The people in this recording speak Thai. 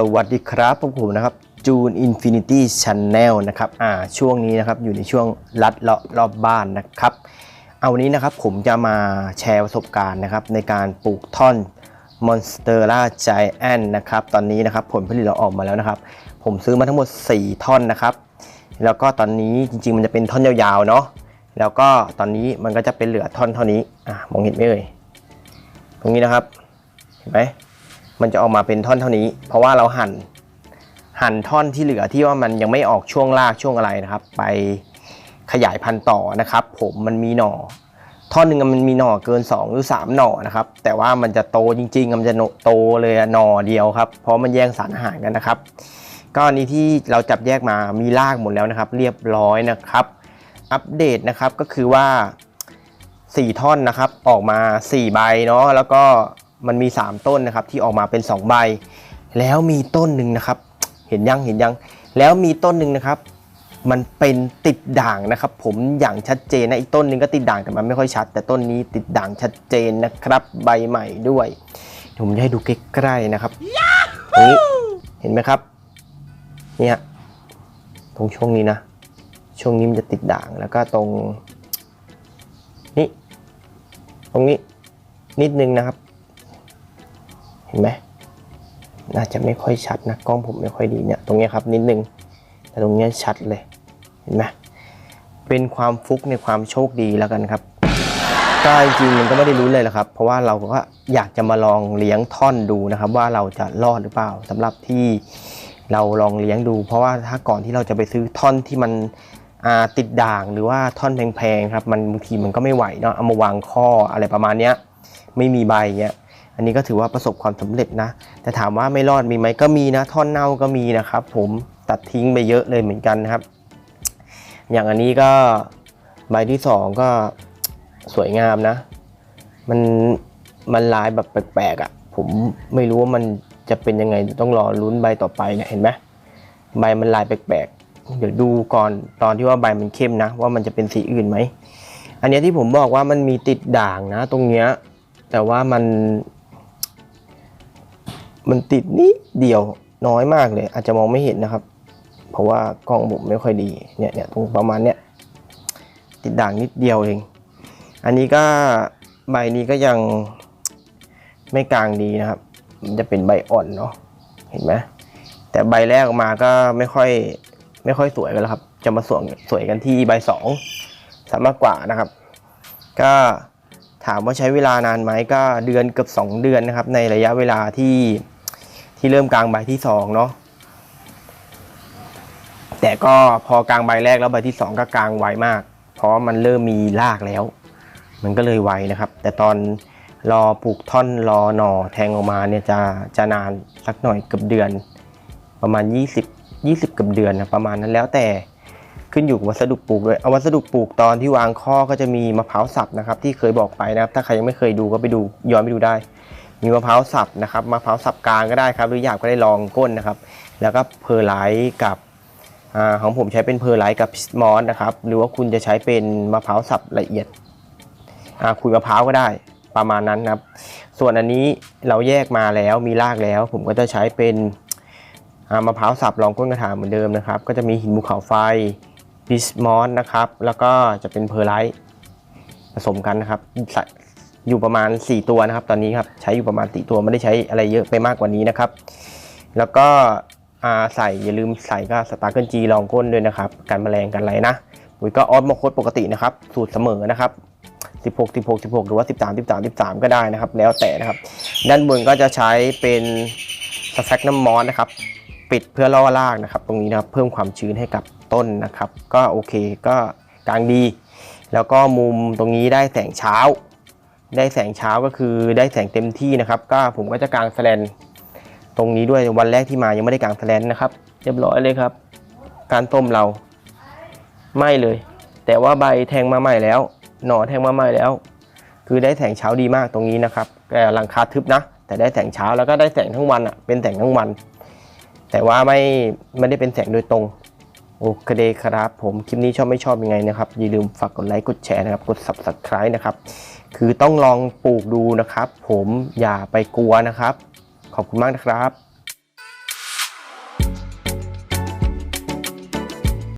สวัสดีครับพวกผมนะครับจูนอินฟินิตี้ช n แนลนะครับอ่าช่วงนี้นะครับอยู่ในช่วงลัดเลาะรอบบ้านนะครับ เอาวันนี้นะครับผมจะมาแชร์ประสบการณ์นะครับในการปลูกท่อน Monstera Giant นะครับตอนนี้นะครับผลผลิตเราออกมาแล้วนะครับ ผมซื้อมาทั้งหมด 4 ท่อนนะครับ แล้วก็ตอนนี้จริงๆ มันจะเป็นท่อนยาวๆเนาะแล้วก็ตอนนี้มันก็จะเป็นเหลือท่อนเท่านี้อะมองเห็นไหมเอ่ยตรงนี้นะครับเห็นไหม มันจะออกมาเป็นท่อนเท่านี้ เพราะว่าเราหั่นหั่นท่อนที่เหลือที่ว่ามันยังไม่ออกช่วงรากช่วงอะไรนะครับ ไปขยายพันธุ์ต่อนะครับ ผมมันมีหน่อ ท่อนหนึ่งมันมีหน่อเกิน 2 หรือ 3 หน่อนะครับ แต่ว่ามันจะโตจริง ๆ มันจะโตเลยหน่อเดียวครับ เพราะมันแย่งสารอาหารกันนะครับก็อันนี้ที่เราจับแยกมามีรากหมดแล้วนะครับ เรียบร้อยนะครับ อัปเดตนะครับก็คือว่า 4 ท่อนนะครับ ออกมา 4 ใบเนาะแล้วก็ มันมี 3 ต้นนะครับที่ออกมาเป็น 2 ใบ แล้วมีต้นหนึ่งนะครับ เห็นยังเห็นยัง แล้วมีต้นหนึ่งนะครับ มันเป็นติดด่างนะครับ ผมอย่างชัดเจนนะอีกต้นหนึ่งก็ติดด่างแต่มันไม่ค่อยชัด แต่ต้นนี้ติดด่างชัดเจนนะครับ ใบใหม่ด้วยผมจะให้ดูใกล้ๆนะครับตรงนี้เห็นไหมครับเนี่ยตรงช่วงนี้นะ ช่วงนี้มันจะติดด่างแล้วก็ตรงนี่ตรงนี้นิดนึงนะครับ เห็นไหมน่าจะไม่ค่อยชัดนะกล้องผมไม่ค่อยดีเนี่ยตรงนี้ครับนิดนึง แต่ตรงนี้ชัดเลยเห็นไหมเป็นความฟุกในความโชคดีแล้วกันครับก็จริงๆมันก็ไม่ได้รู้เลยหรอกครับ เพราะว่าเราก็อยากจะมาลองเลี้ยงท่อนดูนะครับ ว่าเราจะรอดหรือเปล่าสำหรับที่เราลองเลี้ยงดู เพราะว่าถ้าก่อนที่เราจะไปซื้อท่อนที่มันติดด่างหรือว่าท่อนแพงๆครับมันบางทีมันก็ไม่ไหวเนาะเอามาวางข้ออะไรประมาณเนี้ยไม่มีใบเงี้ย อันนี้ก็ถือว่าประสบความสำเร็จนะ แต่ถามว่าไม่รอดมีไหมก็มีนะ ท่อนเน่าก็มีนะครับ ผมตัดทิ้งไปเยอะเลยเหมือนกันนะครับ อย่างอันนี้ก็ใบที่สองก็สวยงามนะ มันมันลายแบบแปลกๆอะ่ะ ผมไม่รู้ว่ามันจะเป็นยังไงต้องรอลุ้นใบต่อไปเนี่ยเห็นไหมใบมันลายแปลกๆ เดี๋ยวดูก่อนตอนที่ว่าใบมันเข้มนะ ว่ามันจะเป็นสีอื่นไหม อันนี้ที่ผมบอกว่ามันมีติดด่างนะ ตรงเนี้ยแต่ว่ามัน มันติดนิดเดียวน้อยมากเลย อาจจะมองไม่เห็นนะครับ เพราะว่ากล้องผมไม่ค่อยดีเนี่ยเนี่ยตรงประมาณเนี้ยติดด่างนิดเดียวเอง อันนี้ก็ใบนี้ก็ยังไม่กลางดีนะครับ มันจะเป็นใบอ่อนเนาะเห็นไหมแต่ใบแรกออกมาก็ไม่ค่อยไม่ค่อยสวยกันแล้วครับ จะมาสวยสวยกันที่ใบสองสามากกว่านะครับ ก็ถามว่าใช้เวลานานไหมก็เดือนเกือบ2 เดือนนะครับ ในระยะเวลาที่ ที่เริ่มกลางใบที่2เนาะแต่ก็พอกลางใบแรกแล้วใบที่2ก็กลางไวมาก เพราะมันเริ่มมีรากแล้ว มันก็เลยไวนะครับ แต่ตอนรอปลูกท่อนรอหน่อแทงออกมาเนี่ยจะจะนานสักหน่อยเกือบเดือน ประมาณ 20 20เกือบเดือนนะประมาณนั้นแล้วแต่ขึ้นอยู่กับวัสดุปลูกด้วยเอาวัสดุปลูกตอนที่วางข้อก็จะมีมะพร้าวสับนะครับ ที่เคยบอกไปนะครับ ถ้าใครยังไม่เคยดูก็ไปดูย้อนไปดูได้ มีมะพร้าวสับนะครับมะพร้าวสับกลางก็ได้ครับหรืออยากก็ได้ลองก้นนะครับ แล้วก็เพอร์ไลท์กับอของผมใช้เป็นเพอร์ไลท์กับพิสมอสนะครับ หรือว่าคุณจะใช้เป็นมะพร้าวสับละเอียดอ่าขุยมะพร้าวก็ได้ประมาณนั้นนะครับ ส่วนอันนี้เราแยกมาแล้วมีรากแล้ว ผมก็จะใช้เป็นมะพร้าวสับรองก้นกระถางเหมือนเดิมนะครับ ก็จะมีหินภูเขาไฟบิสมอสนะครับ แล้วก็จะเป็นเพอร์ไลท์ผสมกันนะครับใส อยู่ประมาณ 4 ตัวนะครับ ตอนนี้ครับใช้อยู่ประมาณ4ตัวไม่ได้ใช้อะไรเยอะไปมากกว่านี้นะครับ แล้วก็ใส่อย่าลืมใส่ก็สตาร์เกิลจีรองก้นด้วยนะครับกันแมลงกันไรนะปุ๋ยก็ออสโมโคดปกตินะครับ สูตรเสมอนะครับ16 16 16 หรือว่า 13 13 13 ก็ได้นะครับ แล้วแต่นะครับ ด้านบนก็จะใช้เป็นสแฟกน้ำมอสนะครับ ปิดเพื่อล่อรากนะครับ ตรงนี้นะครับเพิ่มความชื้นให้กับต้นนะครับ ก็โอเคก็กลางดี แล้วก็มุมตรงนี้ได้แสงเช้า ได้แสงเช้าก็คือได้แสงเต็มที่นะครับ ก็ผมก็จะกางแสลนตรงนี้ด้วยวันแรกที่มายังไม่ได้กางแสลนนะครับ เรียบร้อยเลยครับ การต้มเราไม่เลย แต่ว่าใบแทงมาใหม่แล้ว หน่อแทงมาใหม่แล้ว คือได้แสงเช้าดีมากตรงนี้นะครับแต่หลังคาทึบนะ แต่ได้แสงเช้าแล้วก็ได้แสงทั้งวันอะเป็นแสงทั้งวัน แต่ว่าไม่ไม่ได้เป็นแสงโดยตรง โอเคครับ ผมคลิปนี้ชอบไม่ชอบยังไงนะครับอย่าลืมฝากกดไลค์กดแชร์นะครับกด subscribe นะครับ คือต้องลองปลูกดูนะครับ ผมอย่าไปกลัวนะครับ ขอบคุณมากนะครับ